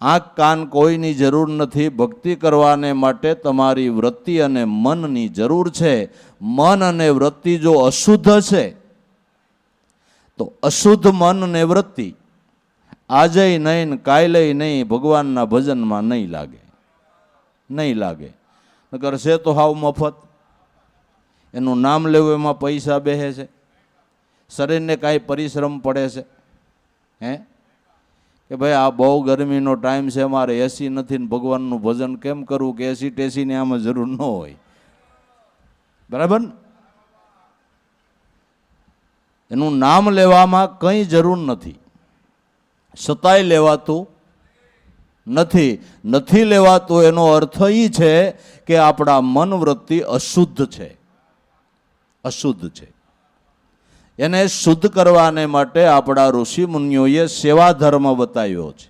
આંખ, કાન કોઈની જરૂર નથી. ભક્તિ કરવાને માટે તમારી વૃત્તિ અને મનની જરૂર છે. મન અને વૃત્તિ જો અશુદ્ધ છે, તો અશુદ્ધ મન અને વૃત્તિ આજે નહીં કાલે નહીં ભગવાનના ભજનમાં નહીં લાગે. નહીં લાગે. નકર છે તો હાવ મફત. એનું નામ લેવું એમાં પૈસા બેહે છે. શરીરને કાંઈ પરિશ્રમ પડે છે. હે? કે ભાઈ આ બહુ ગરમીનો ટાઈમ છે, મારે એસી નથી ને ભગવાનનું ભજન કેમ કરવું કે એસી ટેસીની આમાં જરૂર ન હોય. બરાબર? એનું નામ લેવામાં કંઈ જરૂર નથી. છતાંય લેવાતું નથી. નથી લેવાતું એનો અર્થ એ છે કે આપણા મન વૃત્તિ અશુદ્ધ છે. અશુદ્ધ છે. એને શુદ્ધ કરવાને માટે આપણા ઋષિ મુનિઓએ સેવા ધર્મ બતાવ્યો છે.